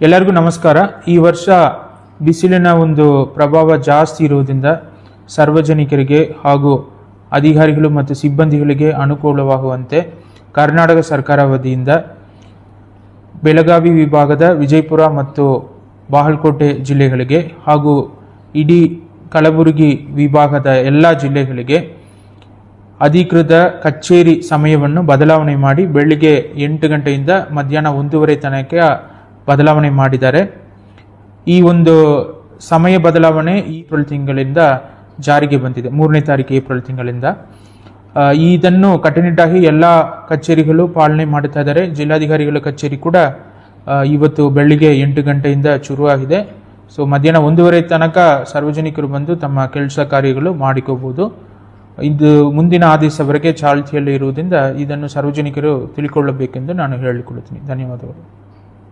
ಎಲ್ಲರಿಗೂ ನಮಸ್ಕಾರ. ಈ ವರ್ಷ ಬಿಸಿಲಿನ ಒಂದು ಪ್ರಭಾವ ಜಾಸ್ತಿ ಇರುವುದರಿಂದ ಸಾರ್ವಜನಿಕರಿಗೆ ಹಾಗೂ ಅಧಿಕಾರಿಗಳು ಮತ್ತು ಸಿಬ್ಬಂದಿಗಳಿಗೆ ಅನುಕೂಲವಾಗುವಂತೆ ಕರ್ನಾಟಕ ಸರ್ಕಾರ ವತಿಯಿಂದ ಬೆಳಗಾವಿ ವಿಭಾಗದ ವಿಜಯಪುರ ಮತ್ತು ಬಾಗಲಕೋಟೆ ಜಿಲ್ಲೆಗಳಿಗೆ ಹಾಗೂ ಇಡೀ ಕಲಬುರಗಿ ವಿಭಾಗದ ಎಲ್ಲ ಜಿಲ್ಲೆಗಳಿಗೆ ಅಧಿಕೃತ ಕಚೇರಿ ಸಮಯವನ್ನು ಬದಲಾವಣೆ ಮಾಡಿ ಬೆಳಿಗ್ಗೆ ಎಂಟು ಗಂಟೆಯಿಂದ ಮಧ್ಯಾಹ್ನ ಒಂದೂವರೆ ತನಕ ಬದಲಾವಣೆ ಮಾಡಿದ್ದಾರೆ. ಈ ಒಂದು ಸಮಯ ಬದಲಾವಣೆ ಏಪ್ರಿಲ್ ತಿಂಗಳಿಂದ ಜಾರಿಗೆ ಬಂದಿದೆ. ಮೂರನೇ ತಾರೀಕು ಏಪ್ರಿಲ್ ತಿಂಗಳಿಂದ. ಇದನ್ನು ಕಟ್ಟುನಿಟ್ಟಾಗಿ ಎಲ್ಲ ಕಚೇರಿಗಳು ಪಾಲನೆ ಮಾಡ್ತಾ ಇದ್ದಾರೆ. ಜಿಲ್ಲಾಧಿಕಾರಿಗಳ ಕಚೇರಿ ಕೂಡ ಇವತ್ತು ಬೆಳಿಗ್ಗೆ ಎಂಟು ಗಂಟೆಯಿಂದ ಶುರುವಾಗಿದೆ. ಸೊ ಮಧ್ಯಾಹ್ನ ಒಂದೂವರೆ ತನಕ ಸಾರ್ವಜನಿಕರು ಬಂದು ತಮ್ಮ ಕೆಲಸ ಕಾರ್ಯಗಳು ಮಾಡಿಕೋಬಹುದು ಇದು ಮುಂದಿನ ಆದೇಶವರೆಗೆ ಚಾಲ್ತಿಯಲ್ಲಿ ಇರುವುದರಿಂದ ಇದನ್ನು ಸಾರ್ವಜನಿಕರು ತಿಳ್ಕೊಳ್ಳಬೇಕೆಂದು ನಾನು ಹೇಳಿಕೊಳ್ಳುತ್ತೀನಿ. ಧನ್ಯವಾದಗಳು.